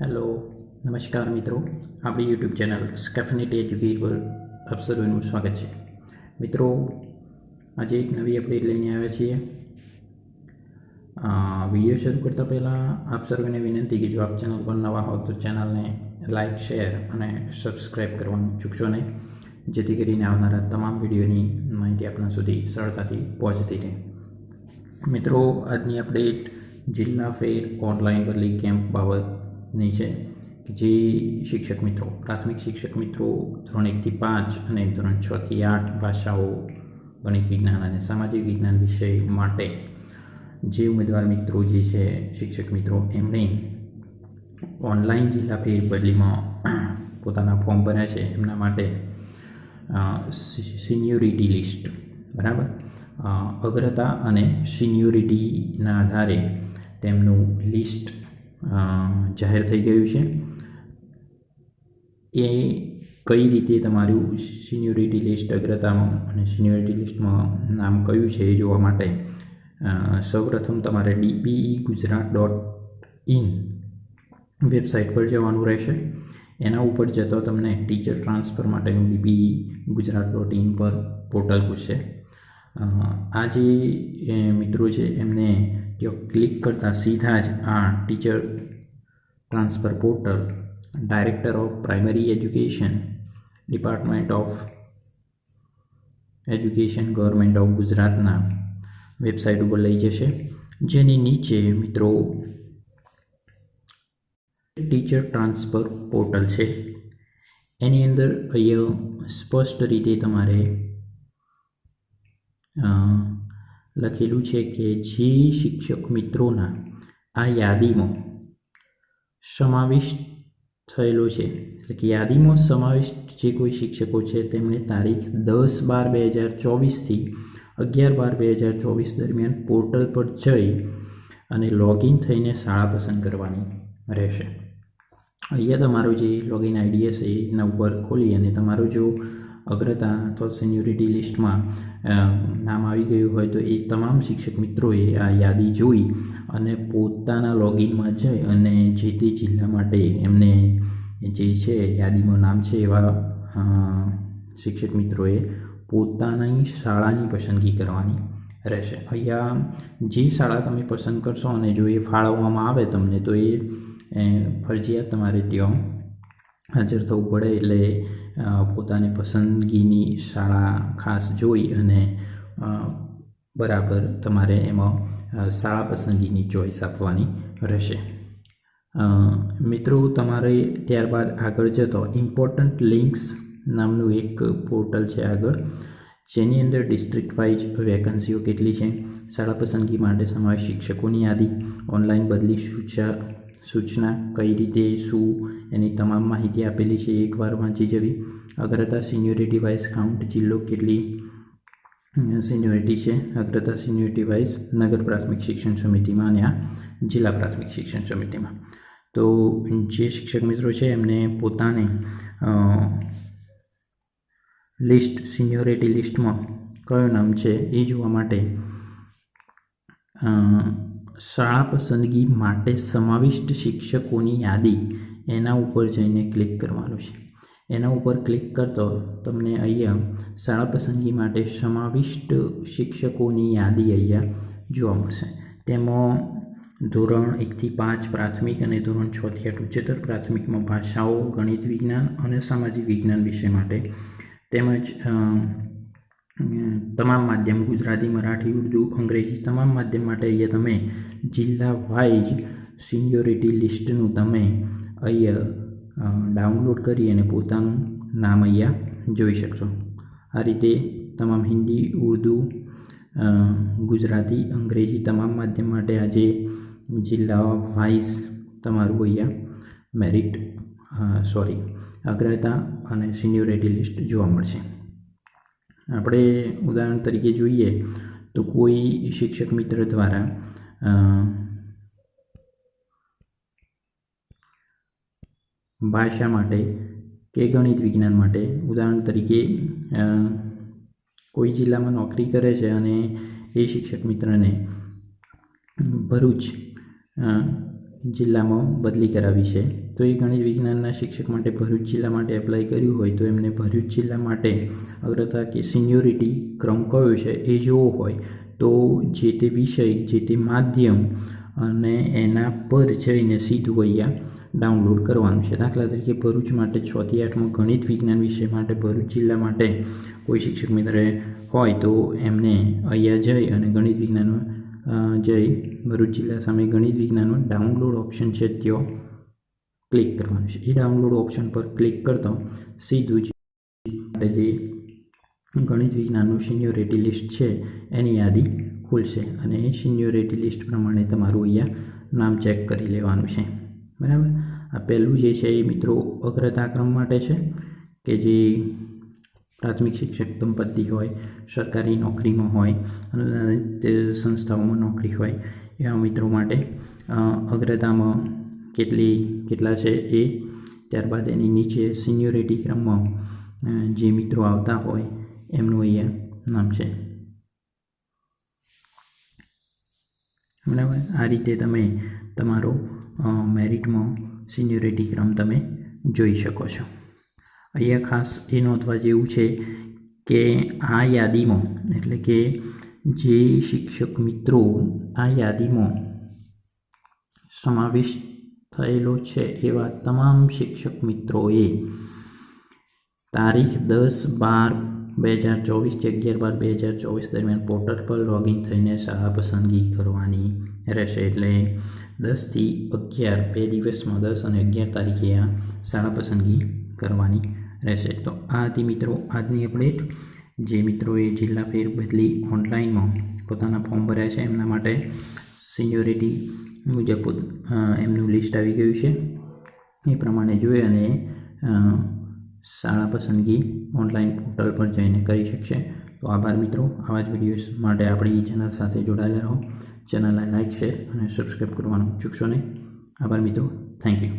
Hello, નમસ્કાર મિત્રો. આપણી યુટ્યુબ ચેનલ સ્કેફનેટ એજ્યુકેટ પર આપ સર્વેનું સ્વાગત છે. મિત્રો, આજે એક નવી અપડેટ લઈને આવ્યા છીએ. વીડિયો શરૂ કરતાં પહેલાં આપ સર્વેને વિનંતી કે જો આપ ચેનલ પર નવા હો તો ચેનલને લાઇક શેર અને સબસ્ક્રાઈબ કરવાનું ચૂકશો નહીં. જેથી કરીને આવનારા તમામ વિડીયોની માહિતી આપણા સુધી સરળતાથી પહોંચતી રહે. મિત્રો, આજની અપડેટ જિલ્લા ફેર ઓનલાઈન બદલી કેમ્પ બાબતની છે કે જે શિક્ષક મિત્રો, પ્રાથમિક શિક્ષક મિત્રો, ધોરણ એકથી પાંચ અને ધોરણ છથી આઠ ભાષાઓ, ગણિત વિજ્ઞાન અને સામાજિક વિજ્ઞાન વિષય માટે જે ઉમેદવાર મિત્રો જે છે, શિક્ષક મિત્રો એમણે ઓનલાઈન જિલ્લા બદલીમાં પોતાના ફોર્મ ભર્યા છે. એમના માટે સિનિયોરિટી લિસ્ટ, બરાબર? અગ્રતા અને સિનિયોરિટીના આધારે તેમનું લિસ્ટ જાહેર થઈ ગયું છે. એ કઈ રીતે તમારું સિનિયોરિટી લિસ્ટ અગ્રતામાં અને સિનિયોરિટી લિસ્ટમાં નામ કયું છે એ જોવા માટે સૌપ્રથમ તમારે DPE Gujarat dot in website પર જવાનું રહેશે. એના ઉપર જતો તમને ટીચર ટ્રાન્સફર માટેનું ડીપી ગુજરાત ડોટ ઇન પર પોર્ટલ પૂછશે આ જે મિત્રો છે, એમને ત્યાં ક્લિક કરતાં સીધા જ આ teacher transfer portal director of primary education department of education government of ગુજરાતના વેબસાઇટ ઉપર લઈ જશે. જેની નીચે, મિત્રો ટીચર ટ્રાન્સફર પોર્ટલ છે. એની અંદર અહીંયા સ્પષ્ટ રીતે તમારે લખેલું છે કે જે શિક્ષક મિત્રોના આ યાદીમાં સમાવિષ્ટ થયેલો છે. એટલે કે યાદીમાં સમાવિષ્ટ જે કોઈ શિક્ષકો છે, તેમણે તારીખ દસ બાર બે હજાર ચોવીસથી અગિયાર બાર બે હજાર ચોવીસ દરમિયાન પોર્ટલ પર જઈ અને લોગિન થઈને શાળા પસંદ કરવાની રહેશે. અહીંયા તમારો જે લોગિન આઈડી હશે, એના ઉપર ખોલી અને તમારું જો અગ્રતા અથવા સિન્યુરિટી લિસ્ટમાં નામ આવી ગયું હોય તો એ તમામ શિક્ષક મિત્રોએ આ યાદી જોઈ અને પોતાના લોગિનમાં જઈ અને જે તે જિલ્લા માટે એમને જે છે યાદીમાં નામ છે એવા શિક્ષક મિત્રોએ પોતાની શાળાની પસંદગી કરવાની રહેશે. અહીંયા જે શાળા તમે પસંદ કરશો અને જો એ ફાળવવામાં આવે તમને તો એ ફરજિયાત તમારે ત્યાં હાજર થવું પડે એટલે પોતાની પસંદગીની શાળા ખાસ જોઈ અને બરાબર તમારે એમાં શાળા પસંદગીની ચોઈસ આપવાની રહેશે. મિત્રો, તમારે ત્યારબાદ આગળ જતો ઇમ્પોર્ટન્ટ લિંક્સ નામનું એક પોર્ટલ છે આગળ. જેની અંદર ડિસ્ટ્રિક્ટ વાઇઝ વેકન્સીઓ કેટલી છે, શાળા પસંદગી માટે સમાવેશ શિક્ષકોની યાદી, ઓનલાઈન બદલી સૂચના સૂચના કઈ રીતે, શું, એની તમામ માહિતી આપેલી છે, એકવાર વાંચી જવી. અગ્રતા સિન્યોરિટી વાઇઝ કાઉન્ટ જિલ્લો કેટલી સિનિયોરિટી છે? અગ્રતા સિન્યોરિટી વાઇઝ નગર પ્રાથમિક શિક્ષણ સમિતિમાં અને આ જિલ્લા પ્રાથમિક શિક્ષણ સમિતિમાં. તો જે શિક્ષક મિત્રો છે, એમને પોતાને લિસ્ટ, સિનિયોરિટી લિસ્ટમાં કયું નામ છે એ જોવા માટે શાળા પસંદગી માટે સમાવિષ્ટ શિક્ષકોની યાદી એના ઉપર જઈને ક્લિક કરવાનું છે. એના ઉપર ક્લિક કરતો તમને અહીંયા શાળા પસંદગી માટે સમાવિષ્ટ શિક્ષકોની યાદી અહીંયા જોવા મળશે. તેમાં ધોરણ એકથી પાંચ પ્રાથમિક અને ધોરણ છથી આઠ ઉચ્ચતર પ્રાથમિકમાં ભાષાઓ, ગણિત વિજ્ઞાન અને સામાજિક વિજ્ઞાન વિષય માટે તેમજ તમામ માધ્યમ ગુજરાતી, મરાઠી, ઉર્દુ, અંગ્રેજી તમામ માધ્યમ માટે અહીંયા તમે જિલ્લા વાઇઝ સિનિયોરિટી લિસ્ટનું તમે અહીંયા ડાઉનલોડ કરી અને પોતાનું નામ અહીંયા જોઈ શકશો. આ રીતે તમામ હિન્દી, ઉર્દુ ગુજરાતી, અંગ્રેજી તમામ માધ્યમ માટે આજે જિલ્લા વાઇઝ તમારું અહીંયા મેરિટ સોરી અગ્રતા અને સિનિયોરિટી લિસ્ટ જોવા મળશે. આપણે ઉદાહરણ તરીકે જોઈએ તો કોઈ શિક્ષક મિત્ર દ્વારા ભાષા માટે કે ગણિત વિજ્ઞાન માટે ઉદાહરણ તરીકે કોઈ જિલ્લામાં નોકરી કરે છે અને એ શિક્ષક મિત્રને ભરૂચ જિલ્લામાં બદલી કરાવી છે. તો એ ગણિત વિજ્ઞાનના શિક્ષક માટે ભરૂચ જિલ્લા માટે એપ્લાય કર્યું હોય તો એમને ભરૂચ જિલ્લા માટે અગ્રતા કે સિનિયોરિટી ક્રમ કયો છે એ જોવો હોય તો જે તે વિષય, જે તે માધ્યમ અને એના પર જઈને સીધું અહીંયા ડાઉનલોડ કરવાનું છે. દાખલા તરીકે ભરૂચ માટે છથી આઠમાં ગણિત વિજ્ઞાન વિષય માટે ભરૂચ જિલ્લા માટે કોઈ શિક્ષક મિત્ર હોય તો એમને અહીંયા જઈ અને ગણિત વિજ્ઞાનમાં જઈ ભરૂચ જિલ્લા સામે ગણિત વિજ્ઞાનનો ડાઉનલોડ ઓપ્શન છે ત્યાં ક્લિક કરવાનું છે. એ ડાઉનલોડ ઓપ્શન પર ક્લિક કરતો સીધું જ માટે જે ગણિત વિજ્ઞાનનું સિન્યોરિટી લિસ્ટ છે, એની યાદી ખુલશે અને એ સિન્યોરિટી લિસ્ટ પ્રમાણે તમારું અહીંયા નામ ચેક કરી લેવાનું છે. બરાબર? આ પહેલું જે છે એ મિત્રો અગ્રતા ક્રમ માટે છે, કે જે પ્રાથમિક શિક્ષક દંપતી હોય, સરકારી નોકરીમાં હોય, અનુદાનિત સંસ્થાઓમાં નોકરી હોય, એવા મિત્રો માટે અગ્રતામાં કેટલી, કેટલા છે એ, ત્યારબાદ એની નીચે સિનિયોરિટી ક્રમમાં જે મિત્રો આવતા હોય, એમનું અહીંયા નામ છે. બરાબર? આ રીતે તમે તમારો મેરિટમાં સિનિયોરિટી ક્રમ તમે જોઈ શકો છો. અહીંયા ખાસ એ નોંધવા જેવું છે કે આ યાદીમાં, એટલે કે જે શિક્ષક મિત્રો આ યાદીમાં સમાવેશ થયેલો છે એવા તમામ શિક્ષક મિત્રોએ તારીખ દસ બાર બે હજાર ચોવીસથી અગિયાર બાર બે હજાર ચોવીસ દરમિયાન પોર્ટલ પર લોગિન થઈને શાળા પસંદગી કરવાની રહેશે. એટલે દસથી અગિયાર બે દિવસમાં દસ અને અગિયાર તારીખે આ શાળા પસંદગી કરવાની રહેશે. તો આ હતી મિત્રો આજની અપડેટ. જે મિત્રોએ જિલ્લા ફેર બદલી ઓનલાઈનમાં પોતાના ફોર્મ ભર્યા છે એમના માટે સિનિયોરિટી મુજબ એમનું લિસ્ટ આવી ગયું છે. એ પ્રમાણે જોઈ અને શાળા પસંદગી ઓનલાઈન પોર્ટલ પર જઈને કરી શકશે. તો આભાર મિત્રો, આવા જ વિડીયોઝ માટે આપણી ચેનલ સાથે જોડાયેલા રહો. ચેનલને લાઇક શેર અને સબસ્ક્રાઈબ કરવાનું ચૂકશો નહીં. આભાર મિત્રો, થેન્ક યુ.